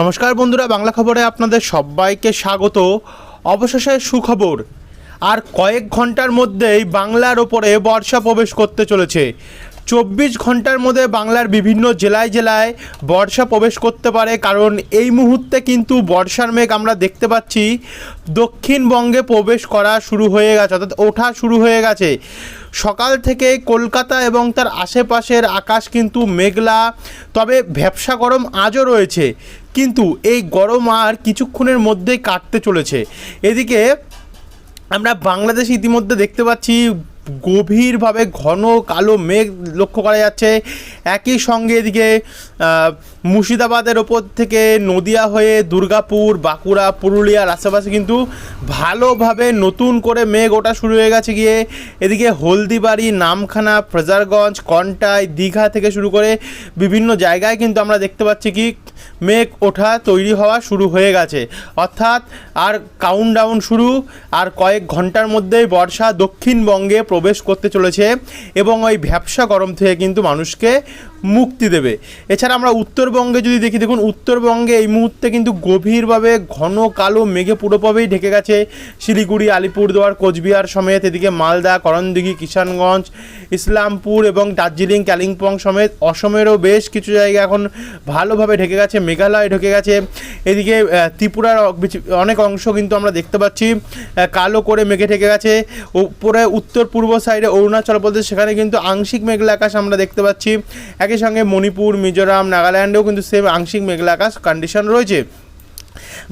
নমস্কার বন্ধুরা, বাংলা খবরে আপনাদের সবাইকে স্বাগত। অবশেষে সুখবর, আর কয়েক ঘণ্টার মধ্যেই বাংলার ওপরে বর্ষা প্রবেশ করতে চলেছে। চব্বিশ ঘণ্টার মধ্যে বাংলার বিভিন্ন জেলায় জেলায় বর্ষা প্রবেশ করতে পারে, কারণ এই মুহূর্তে কিন্তু বর্ষার মেঘ আমরা দেখতে পাচ্ছি। দক্ষিণবঙ্গে প্রবেশ করা শুরু হয়ে গেছে, অর্থাৎ ওঠা শুরু হয়ে গেছে। সকাল থেকে কলকাতা এবং তার আশেপাশের আকাশ কিন্তু মেঘলা, তবে ভ্যাবসা গরম আজও রয়েছে। কিন্তু এই গরম আর কিছুক্ষণের মধ্যেই কাটতে চলেছে। এদিকে আমরা বাংলাদেশে ইতিমধ্যে দেখতে পাচ্ছি, গভীরভাবে ঘন কালো মেঘ লক্ষ্য করা যাচ্ছে। একই সঙ্গে এদিকে মুর্শিদাবাদের ওপর থেকে নদিয়া হয়ে দুর্গাপুর, বাঁকুড়া, পুরুলিয়ার আশেপাশে কিন্তু ভালোভাবে নতুন করে মেঘ ওটা শুরু হয়ে গেছে গিয়ে। এদিকে হলদিবাড়ি, নামখানা ফ্রেজারগঞ্জ কন্টাই, দীঘা থেকে শুরু করে বিভিন্ন জায়গায় কিন্তু আমরা দেখতে পাচ্ছি কি মেঘ ওঠা তৈরি হওয়া শুরু হয়ে গেছে। অর্থাৎ আর কাউন্টডাউন শুরু, আর কয়েক ঘণ্টার মধ্যেই বর্ষা দক্ষিণবঙ্গে প্রবেশ করতে চলেছে এবং ওই ভ্যাবসা গরম থেকে কিন্তু মানুষকে মুক্তি দেবে। এছাড়া আমরা উত্তরবঙ্গে যদি দেখি, দেখুন, উত্তরবঙ্গে এই মুহূর্তে কিন্তু গভীরভাবে ঘন কালো মেঘে পুরোভাবেই ঢেকে গেছে। শিলিগুড়ি, আলিপুরদুয়ার, কোচবিহার সমেত এদিকে মালদা, করণদিঘি, কিষানগঞ্জ, ইসলামপুর এবং দার্জিলিং, কালিম্পং সমেত অসমেরও বেশ কিছু জায়গা এখন ভালোভাবে ঢেকে গেছে, মেঘালয় ঢেকে গেছে। এদিকে ত্রিপুরার অনেক অংশ কিন্তু আমরা দেখতে পাচ্ছি কালো করে মেঘে ঢেকে গেছে। উপরে উত্তর পূর্ব সাইডে অরুণাচল প্রদেশ, সেখানে কিন্তু আংশিক মেঘলা আকাশ আমরা দেখতে পাচ্ছি। একই সঙ্গে মণিপুর, মিজোরাম, নাগাল্যান্ডেও কিন্তু সেম আংশিক মেঘলা আকাশ কন্ডিশন রয়েছে।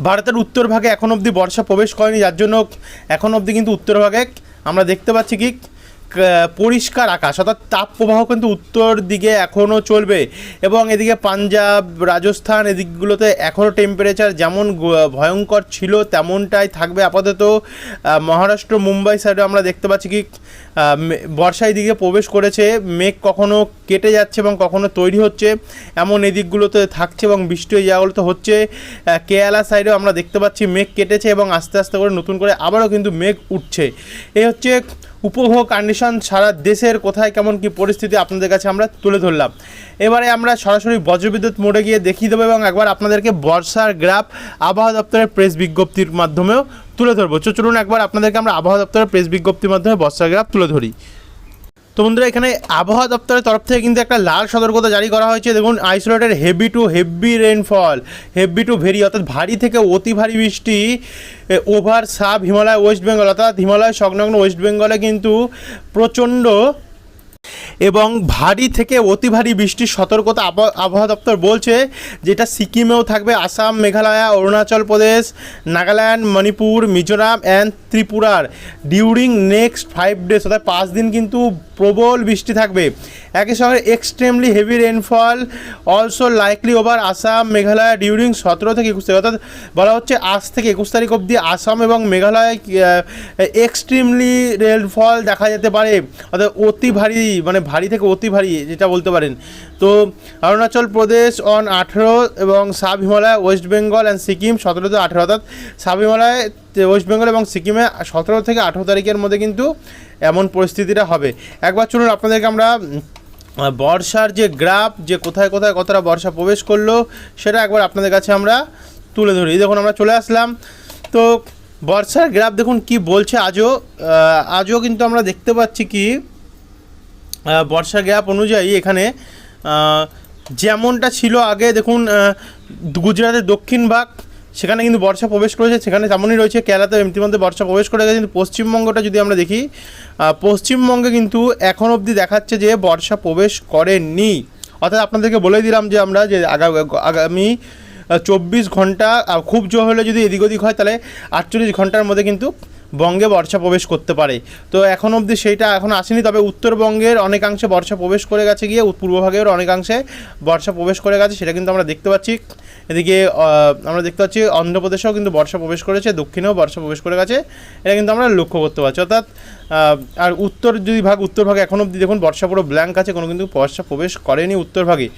ভারতের উত্তর ভাগে এখন অবধি বর্ষা প্রবেশ করেনি, যার জন্য এখন অবধি কিন্তু উত্তর ভাগে আমরা দেখতে পাচ্ছি কি ক- পরিষ্কার আকাশ অর্থাৎ তাপ প্রবাহ কিন্তু উত্তর দিকে এখনও চলবে এবং এদিকে পাঞ্জাব রাজস্থান এদিকগুলোতে এখনও টেম্পারেচার যেমন ভয়ঙ্কর ছিল তেমনটাই থাকবে। আপাতত মহারাষ্ট্র মুম্বাই সাইডে আমরা দেখতে পাচ্ছি কি আহ, মে- বর্ষা এদিকে প্রবেশ করেছে মেঘ কখনো কেটে যাচ্ছে এবং কখনো তৈরি হচ্ছে এমন এদিকগুলোতে থাকছে এবং বৃষ্টি ওই জায়গাগুলোতে হচ্ছে। আহ, কেরালা সাইডেও আমরা দেখতে পাচ্ছি মেঘ কেটেছে এবং আস্তে আস্তে করে নতুন করে আবারও কিন্তু মেঘ উঠছে। এই হচ্ছে উপভোগ কন্ডিশন সারা দেশের কোথায় কেমন কি পরিস্থিতি আপনাদের কাছে আমরা তুলে ধরলাম। এবারে আমরা সরাসরি বজ্রবিদ্যুৎ মোড়ে গিয়ে দেখিয়ে দেবো এবং একবার আপনাদেরকে বর্ষার গ্রাফ আবহাওয়া দপ্তরের প্রেস বিজ্ঞপ্তির মাধ্যমেও তুলে ধরবো। চলুন একবার আপনাদেরকে আমরা আবহাওয়া দপ্তরের প্রেস বিজ্ঞপ্তির মাধ্যমে বর্ষার গ্রাফ তুলে ধরি। তো বন্ধুরা, এখানে আবহাওয়া দপ্তরের তরফ থেকে কিন্তু একটা লাল সতর্কতা জারি করা হয়েছে। দেখুন isolated heavy to heavy rainfall heavy to very অর্থাৎ ভারী থেকে অতি ভারী বৃষ্টি over sub Himalaya West Bengal অর্থাৎ হিমালয় সংলগ্ন ওয়েস্ট বেঙ্গলে কিন্তু প্রচণ্ড এবং ভারী থেকে অতি ভারী বৃষ্টির সতর্কতা আবহাওয়া- দপ্তর বলছে, যেটা সিকিমেও থাকবে। আসাম, মেঘালয়, অরুণাচল প্রদেশ, নাগাল্যান্ড, মণিপুর, মিজোরাম অ্যান্ড ত্রিপুরার ডিউরিং নেক্সট ফাইভ ডেজ অর্থাৎ পাঁচ দিন কিন্তু প্রবল বৃষ্টি থাকবে। একই সঙ্গে extremely heavy rainfall also likely over Assam Meghalaya during সতেরো থেকে একুশ তারিখ, অর্থাৎ বলা হচ্ছে আজ থেকে একুশ তারিখ অবধি আসাম এবং মেঘালয় এক্সট্রিমলি রেনফল দেখা যেতে পারে। অর্থাৎ অতি ভারী মানে ভারী থেকে অতি ভারী, যেটা বলতে পারেন। তো অরুণাচল প্রদেশ অন আঠেরো এবং sub Himalaya West Bengal and Sikkim সতেরো থেকে আঠেরো, অর্থাৎ সাব হিমালয় ওয়েস্ট বেঙ্গল এবং সিকিমে সতেরো থেকে আঠেরো তারিখের মধ্যে কিন্তু এমন পরিস্থিতিটা হবে। একবার চলুন আপনাদেরকে আমরা বর্ষার যে গ্রাফ, যে কোথায় কোথায় কতটা বর্ষা প্রবেশ করল, সেটা একবার আপনাদের কাছে আমরা তুলে ধরি। দেখুন, আমরা চলে আসলাম। তো বর্ষার গ্রাফ দেখুন কি বলছে আজও। আজও কিন্তু আমরা দেখতে পাচ্ছি কি বর্ষা গ্যাপ অনুযায়ী এখানে যেমনটা ছিল আগে, দেখুন গুজরাটের দক্ষিণ ভাগ সেখানে কিন্তু বর্ষা প্রবেশ করেছে, সেখানে তেমনই রয়েছে কেরালাতে ইতিমধ্যে বর্ষা প্রবেশ করে গেছে, কিন্তু পশ্চিমবঙ্গটা যদি আমরা দেখি পশ্চিমবঙ্গে কিন্তু এখন অবধি দেখাচ্ছে যে বর্ষা প্রবেশ করেনি। অর্থাৎ আপনাদেরকে বলে দিলাম যে আমরা যে আগামী চব্বিশ ঘণ্টা খুব জোর হলে যদি এদিক ওদিক হয়, তাহলে আটচল্লিশ ঘণ্টার মধ্যে কিন্তু বঙ্গে বর্ষা প্রবেশ করতে পারে। তো এখন অবধি সেইটা এখন আসেনি, তবে উত্তরবঙ্গের অনেকাংশে বর্ষা প্রবেশ করে গেছে গিয়ে পূর্বভাগের অনেকাংশে বর্ষা প্রবেশ করে গেছে, সেটা কিন্তু আমরা দেখতে পাচ্ছি। এদিকে আমরা দেখতে পাচ্ছি অন্ধ্রপ্রদেশেও কিন্তু বর্ষা প্রবেশ করেছে, দক্ষিণেও বর্ষা প্রবেশ করে গেছে। এটা কিন্তু আমরা লক্ষ্য করতে পারছি। অর্থাৎ আর উত্তর যদি ভাগ, উত্তর ভাগে এখন অবধি দেখুন, বর্ষা পুরো ব্ল্যাঙ্ক আছে, কোনো কিন্তু বর্ষা প্রবেশ করেনি উত্তর ভাগে।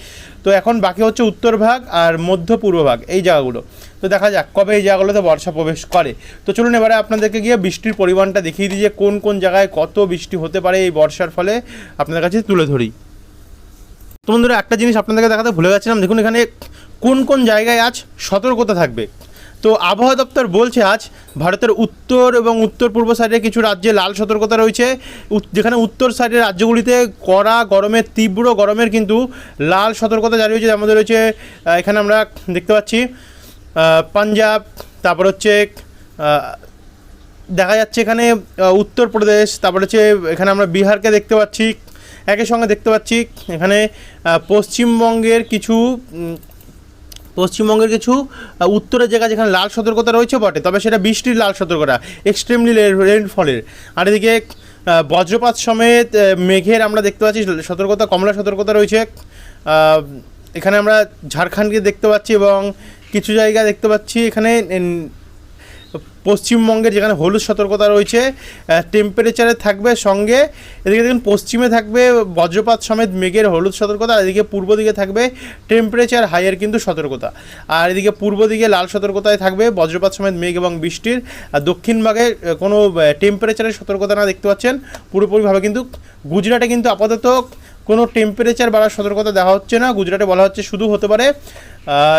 তো এখন বাকি হচ্ছে উত্তর ভাগ আর মধ্য পূর্ব ভাগ, এই জায়গাগুলো। তো দেখা যাক কবে এই জায়গাগুলোতে বর্ষা প্রবেশ করে। তো চলুন এবারে আপনাদেরকে গিয়ে বৃষ্টির পরিমাণটা দেখিয়ে দিই যে কোন কোন জায়গায় কত বৃষ্টি হতে পারে এই বর্ষার ফলে আপনাদের কাছে তুলে ধরি। তো বন্ধুরা, একটা জিনিস আপনাদেরকে দেখাতে ভুলে গেছিলাম দেখুন এখানে কোন কোন জায়গায় আজ সতর্কতা থাকবে। তো আবহাওয়া দপ্তর বলছে আজ ভারতের উত্তর এবং উত্তর পূর্ব সাইডে কিছু রাজ্যে লাল সতর্কতা রয়েছে। যেখানে উত্তর সাইডের রাজ্যগুলিতে কড়া গরমের তীব্র গরমের কিন্তু লাল সতর্কতা জারি হয়েছে। মধ্যে রয়েছে এখানে আমরা দেখতে পাচ্ছি পাঞ্জাব, তারপর হচ্ছে দেখা যাচ্ছে এখানে উত্তরপ্রদেশ, তারপর হচ্ছে এখানে আমরা বিহারকে দেখতে পাচ্ছি, একই সঙ্গে দেখতে পাচ্ছি এখানে পশ্চিমবঙ্গের কিছু পশ্চিমবঙ্গের কিছু উত্তরের জায়গা যেখানে লাল সতর্কতা রয়েছে বটে, তবে সেটা বৃষ্টির লাল সতর্কতা এক্সট্রিমলি রেইনফলের আর এদিকে বজ্রপাত সমেত মেঘের আমরা দেখতে পাচ্ছি, সতর্কতা, কমলা সতর্কতা রয়েছে। এখানে আমরা ঝাড়খণ্ডকে দেখতে পাচ্ছি এবং কিছু জায়গা দেখতে পাচ্ছি, এখানে পশ্চিমবঙ্গের যেখানে হলুদ সতর্কতা রয়েছে টেম্পারেচারে থাকবে সঙ্গে, এদিকে দেখুন পশ্চিমে থাকবে বজ্রপাত সমেত মেঘের হলুদ সতর্কতা, আর এদিকে পূর্ব দিকে থাকবে টেম্পারেচার হাইয়ের কিন্তু সতর্কতা। আর এদিকে পূর্ব দিকে লাল সতর্কতায় থাকবে বজ্রপাত সমেত মেঘ এবং বৃষ্টির, আর দক্ষিণ ভাগে কোনো টেম্পারেচারের সতর্কতা না দেখতে পাচ্ছেন, পুরোপুরিভাবে কিন্তু গুজরাটে কিন্তু আপাতত কোনো টেম্পারেচার বাড়ার সতর্কতা দেওয়া হচ্ছে না, গুজরাটে বলা হচ্ছে শুধু হতে পারে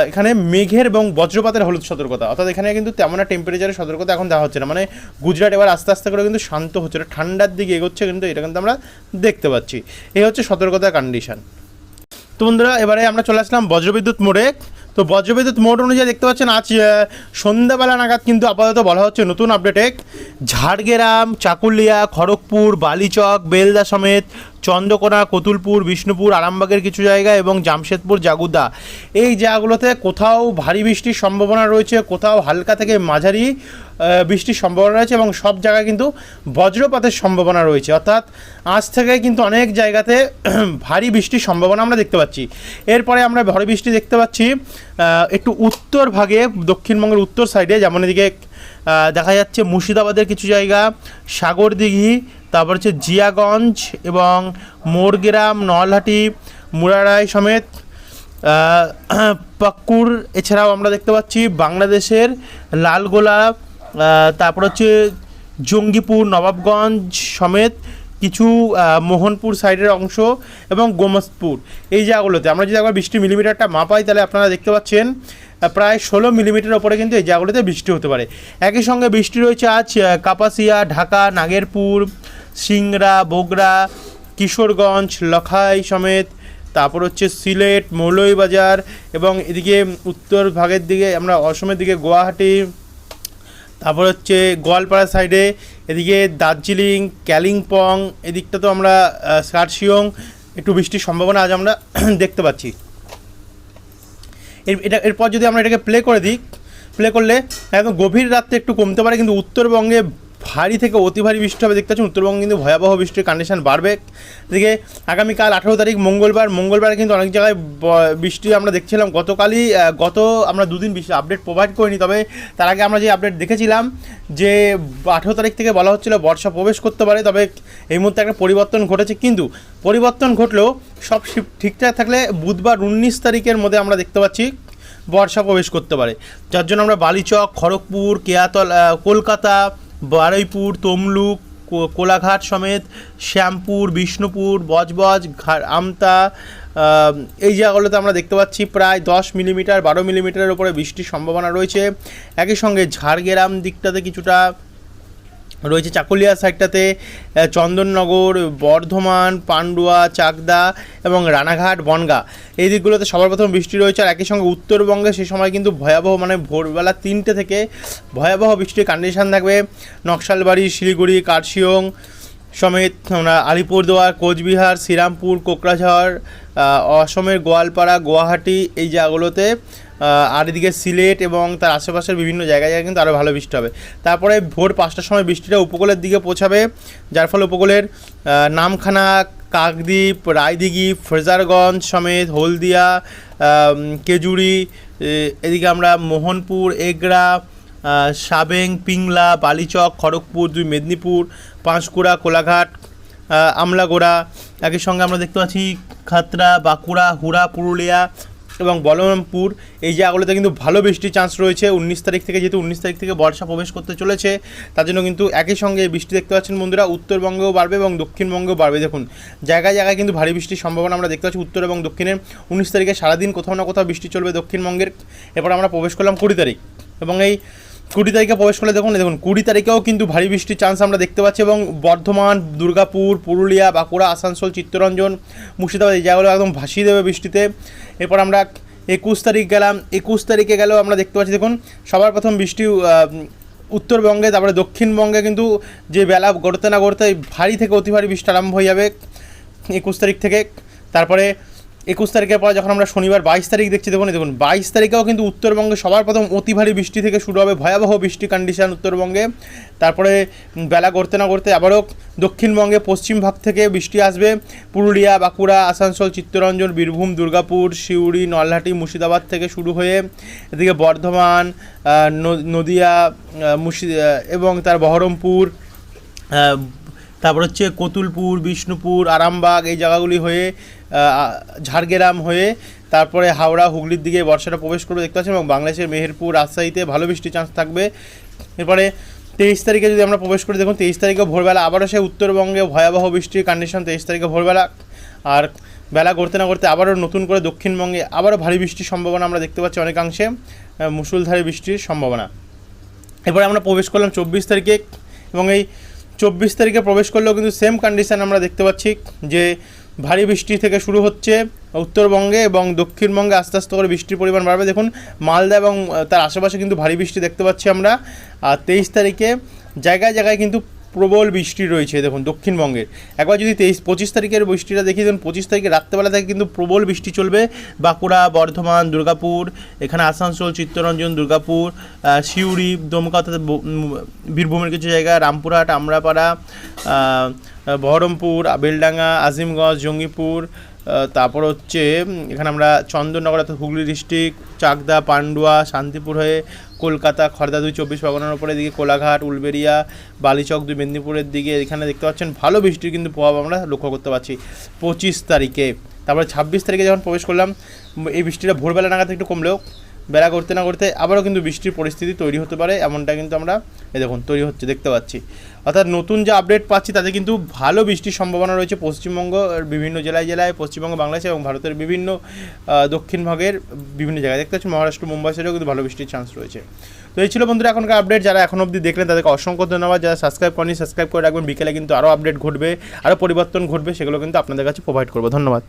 এখানে মেঘের এবং বজ্রপাতের হলুদ সতর্কতা। অর্থাৎ এখানে কিন্তু তেমন একটা টেম্পারেচারের সতর্কতা এখন দেওয়া হচ্ছে না। মানে গুজরাট এবার আস্তে আস্তে করে কিন্তু শান্ত হচ্ছে। ঠান্ডার দিকে এগোচ্ছে কিন্তু এটা কিন্তু আমরা দেখতে পাচ্ছি। এই হচ্ছে সতর্কতার কন্ডিশন তো বন্ধুরা, এবারে আমরা চলে আসলাম বজ্রবিদ্যুৎ মোড়ে। তো বজ্রবিদ্যুৎ মোড় অনুযায়ী দেখতে পাচ্ছেন, আজ সন্ধ্যাবেলা নাগাদ কিন্তু আপাতত বলা হচ্ছে নতুন আপডেটে ঝাড়গ্রাম, চাকুলিয়া, খড়গপুর, বালিচক, বেলদা সমেত চন্দ্রকোনা, কতুলপুর, বিষ্ণুপুর, আরামবাগের কিছু জায়গা এবং জামশেদপুর, জাগুদা। এই জায়গাগুলোতে কোথাও ভারী বৃষ্টির সম্ভাবনা রয়েছে, কোথাও হালকা থেকে মাঝারি বৃষ্টির সম্ভাবনা রয়েছে এবং সব জায়গায় কিন্তু বজ্রপাতের সম্ভাবনা রয়েছে। অর্থাৎ আজ থেকে কিন্তু অনেক জায়গাতে ভারী বৃষ্টির সম্ভাবনা আমরা দেখতে পাচ্ছি। এরপরে আমরা ভারী বৃষ্টি দেখতে পাচ্ছি একটু উত্তর ভাগে, দক্ষিণবঙ্গের উত্তর সাইডে যেমন এদিকে দেখা যাচ্ছে মুর্শিদাবাদের কিছু জায়গা, সাগরদিঘি, তারপর হচ্ছে জিয়াগঞ্জ এবং মোরগ্রাম, নলহাটি, মুরারাই সমেত। পাক্কুর, এছাড়াও আমরা দেখতে পাচ্ছি বাংলাদেশের লালগোলা তারপর হচ্ছে জঙ্গিপুর, নবাবগঞ্জ সমেত কিছু মোহনপুর সাইডের অংশ এবং গোমস্পুর। এই জায়গাগুলোতে আমরা যদি একবার বৃষ্টি মিলিমিটারটা মাপাই, তাহলে আপনারা দেখতে পাচ্ছেন প্রায় ষোলো মিলিমিটার ওপরে কিন্তু এই জায়গাগুলোতে বৃষ্টি হতে পারে। একই সঙ্গে বৃষ্টি রয়েছে আজ কাপাসিয়া, ঢাকা, নাগেরপুর, সিংড়া, বগুড়া, কিশোরগঞ্জ, লখাই সমেত, তারপর হচ্ছে সিলেট, মৌলভীবাজার এবং এদিকে উত্তর ভাগের দিকে আমরা অসমের দিকে গুয়াহাটি, তারপর হচ্ছে গোয়ালপাড়া সাইডে, এদিকে দার্জিলিং ক্যালিংপং এদিকটা তো আমরা সার্সিয়ং, একটু বৃষ্টির সম্ভাবনা আজ আমরা দেখতে পাচ্ছি। এটা এরপর যদি আমরা এটাকে প্লে করে দিই প্লে করলে একদম গভীর রাত্রে একটু কমতে পারে, কিন্তু উত্তরবঙ্গে ভারী থেকে অতি ভারী বৃষ্টি হবে, দেখতে পাচ্ছেন উত্তরবঙ্গে কিন্তু ভয়াবহ বৃষ্টির কন্ডিশন বাড়বে। এদিকে আগামীকাল আঠেরো তারিখ মঙ্গলবার মঙ্গলবার কিন্তু অনেক জায়গায় বৃষ্টি আমরা দেখছিলাম। গতকালই গত আমরা দুদিন বৃষ্টি আপডেট প্রোভাইড করিনি, তবে তার আগে আমরা যে আপডেট দেখেছিলাম যে আঠেরো তারিখ থেকে বলা হচ্ছিল বর্ষা প্রবেশ করতে পারে, তবে এই মুহূর্তে একটা পরিবর্তন ঘটেছে। কিন্তু পরিবর্তন ঘটলেও সব ঠিকঠাক থাকলে বুধবার উনিশ তারিখের মধ্যে আমরা দেখতে পাচ্ছি বর্ষা প্রবেশ করতে পারে। যার জন্য আমরা বালিচক, খড়গপুর, কেয়াতল কলকাতা বারুইপুর তমলুক কোলাঘাট সমেত শ্যামপুর, বিষ্ণুপুর, বজবজ আমতা এই জায়গাগুলোতে আমরা দেখতে পাচ্ছি প্রায় দশ মিলিমিটার, বারো মিলিমিটারের ওপরে বৃষ্টির সম্ভাবনা রয়েছে। একই সঙ্গে ঝাড়গ্রাম দিকটাতে কিছুটা রয়েছে চাকুলিয়া সাইডটাতে চন্দননগর, বর্ধমান, পান্ডুয়া, চাকদা এবং রানাঘাট, বনগা। এই দিকগুলোতে সবার প্রথম বৃষ্টি রয়েছে আর একই সঙ্গে উত্তরবঙ্গে সেই সময় কিন্তু ভয়াবহ মানে ভোরবেলা তিনটে থেকে ভয়াবহ বৃষ্টির কন্ডিশন থাকবে। নকশালবাড়ি, শিলিগুড়ি কার্শিয়ং সমেত আমরা আলিপুরদুয়ার, কোচবিহার, শ্রীরামপুর, কোকরাঝাড় অসমের গোয়ালপাড়া, গুয়াহাটি এই জায়গাগুলোতে আর এদিকে সিলেট এবং তার আশেপাশের বিভিন্ন জায়গায় জায়গায় কিন্তু আরও ভালো বৃষ্টি হবে। তারপরে ভোর পাঁচটার সময় বৃষ্টিটা উপকূলের দিকে পৌঁছাবে, যার ফলে উপকূলের নামখানা, কাকদ্বীপ, রায়দিঘি, ফ্রেজারগঞ্জ সমেত হলদিয়া কেজুরি এদিকে আমরা মোহনপুর এগরা সাবেং, পিংলা, বালিচক, খড়গপুর, দুই মেদিনীপুর, পাঁশকুড়া, কোলাঘাট আমলাগোড়া। একই সঙ্গে আমরা দেখতে পাচ্ছি খাতড়া, বাঁকুড়া, হুড়া, পুরুলিয়া এবং বলরামপুর এই জায়গাগুলোতে কিন্তু ভালো বৃষ্টির চান্স রয়েছে। উনিশ তারিখ থেকে যেহেতু উনিশ তারিখ থেকে বর্ষা প্রবেশ করতে চলেছে, তার জন্য কিন্তু একই সঙ্গে বৃষ্টি দেখতে পাচ্ছেন বন্ধুরা, উত্তরবঙ্গেও বাড়বে এবং দক্ষিণবঙ্গেও বাড়বে। দেখুন, জায়গায় জায়গায় কিন্তু ভারী বৃষ্টির সম্ভাবনা আমরা দেখতে পাচ্ছি উত্তর এবং দক্ষিণের উনিশ তারিখে সারাদিন কোথাও না কোথাও বৃষ্টি চলবে দক্ষিণবঙ্গের। এরপর আমরা প্রবেশ করলাম কুড়ি তারিখ এবং এই কুড়ি তারিখে প্রবেশ করলে দেখুন দেখুন, কুড়ি তারিখেও কিন্তু ভারী বৃষ্টির চান্স আমরা দেখতে পাচ্ছি এবং বর্ধমান, দুর্গাপুর, পুরুলিয়া, বাঁকুড়া, আসানসোল, চিত্তরঞ্জন, মুর্শিদাবাদ, এই জায়গাগুলো একদম ভাসিয়ে দেবে বৃষ্টিতে। এরপর আমরা একুশ তারিখ গেলাম। একুশ তারিখে গেলেও আমরা দেখতে পাচ্ছি, দেখুন, সবার প্রথম বৃষ্টি উত্তরবঙ্গে, তারপরে দক্ষিণবঙ্গে কিন্তু যে বেলা গড়তে না গড়তে ভারী থেকে অতি ভারী বৃষ্টি আরম্ভ হয়ে যাবে একুশ তারিখ থেকে। তারপরে একুশ তারিখের পর যখন আমরা শনিবার বাইশ তারিখ দেখছি, দেখুন দেখুন, বাইশ তারিখেও কিন্তু উত্তরবঙ্গে সবার প্রথম অতি ভারী বৃষ্টি থেকে শুরু হবে, ভয়াবহ বৃষ্টি কন্ডিশন উত্তরবঙ্গে। তারপরে বেলা করতে না করতে আবারও দক্ষিণবঙ্গে পশ্চিম ভাগ থেকে বৃষ্টি আসবে। পুরুলিয়া, বাঁকুড়া, আসানসোল, চিত্তরঞ্জন, বীরভূম, দুর্গাপুর, সিউড়ি, নলহাটি, মুর্শিদাবাদ থেকে শুরু হয়ে এদিকে বর্ধমান নদিয়া মুর্শিদ, এবং তার বহরমপুর তারপর হচ্ছে কতুলপুর বিষ্ণুপুর আরামবাগ এই জায়গাগুলি হয়ে ঝাড়গ্রাম হয়ে তারপরে হাওড়া হুগলির দিকে বর্ষাটা প্রবেশ করবে দেখতে পাচ্ছেন এবং বাংলাদেশের মেহেরপুর রাজশাহীতে ভালো বৃষ্টির চান্স থাকবে। এরপরে তেইশ তারিখে যদি আমরা প্রবেশ করি দেখুন তেইশ তারিখে ভোরবেলা আবারও সে উত্তরবঙ্গে ভয়াবহ বৃষ্টির কন্ডিশন তেইশ তারিখে ভোরবেলা। আর বেলা করতে না করতে আবারও নতুন করে দক্ষিণবঙ্গে আবারও ভারী বৃষ্টির সম্ভাবনা আমরা দেখতে পাচ্ছি অনেকাংশে আহ, মুষলধারে বৃষ্টির সম্ভাবনা। এরপরে আমরা প্রবেশ করলাম চব্বিশ তারিখে এবং এই চব্বিশ তারিখে প্রবেশ করলেও কিন্তু সেম কন্ডিশন আমরা দেখতে পাচ্ছি যে ভারী বৃষ্টি থেকে শুরু হচ্ছে উত্তরবঙ্গে এবং দক্ষিণবঙ্গে আস্তে আস্তে করে বৃষ্টির পরিমাণ বাড়বে। দেখুন, মালদা এবং তার আশেপাশে কিন্তু ভারী বৃষ্টি দেখতে পাচ্ছি আমরা। আর তেইশ তারিখে জায়গায় জায়গায় কিন্তু প্রবল বৃষ্টি রয়েছে, দেখুন দক্ষিণবঙ্গের একবার যদি তেইশ, পঁচিশ তারিখের বৃষ্টিটা দেখি দেন পঁচিশ তারিখে রাত্রেবেলা থেকে কিন্তু প্রবল বৃষ্টি চলবে। বাঁকুড়া, বর্ধমান, দুর্গাপুর, এখানে আসানসোল, চিত্তরঞ্জন, দুর্গাপুর সিউড়ি, দমকা অর্থাৎ বীরভূমের কিছু জায়গা, রামপুরহাট, আমরাপাড়া বহরমপুর, বেলডাঙ্গা, আজিমগঞ্জ, জঙ্গিপুর তারপর হচ্ছে এখানে আমরা চন্দননগর অর্থাৎ হুগলি ডিস্ট্রিক্ট, চাকদা, পান্ডুয়া, শান্তিপুর হয়ে কলকাতা, খড়দা দুই চব্বিশ পরগনার উপরে, এদিকে কোলাঘাট উলবেরিয়া বালিচক দুই মেদিনীপুরের দিকে, এখানে দেখতে পাচ্ছেন ভালো বৃষ্টির কিন্তু প্রভাব আমরা লক্ষ্য করতে পারছি পঁচিশ তারিখে। তারপরে ছাব্বিশ তারিখে যখন প্রবেশ করলাম, এই বৃষ্টিটা ভোরবেলা নাগাদ একটু কমলেও বেলা করতে না করতে আবারও কিন্তু বৃষ্টির পরিস্থিতি তৈরি হতে পারে এমনটা কিন্তু আমরা এই দেখুন তৈরি হচ্ছে দেখতে পাচ্ছি। অর্থাৎ নতুন যে আপডেট পাচ্ছি তাতে কিন্তু ভালো বৃষ্টির সম্ভাবনা রয়েছে পশ্চিমবঙ্গ বিভিন্ন জেলায় জেলায় পশ্চিমবঙ্গ বাংলাদেশ এবং ভারতের বিভিন্ন আহ, দক্ষিণ ভাগের বিভিন্ন জায়গায়। দেখতে পাচ্ছি মহারাষ্ট্র মুম্বাই সাইডেও কিন্তু ভালো বৃষ্টির চান্স রয়েছে। তো এই ছিল বন্ধুরা এখনকার আপডেট যারা এখন অবধি দেখলেন তাদেরকে অসংখ্য ধন্যবাদ। যারা সাবস্ক্রাইব করেনি সাবস্ক্রাইব করে রাখবেন। বিকেলে কিন্তু আরও আপডেট ঘটবে আরও পরিবর্তন ঘটবে সেগুলো কিন্তু আপনাদের কাছে প্রোভাইড করব। ধন্যবাদ।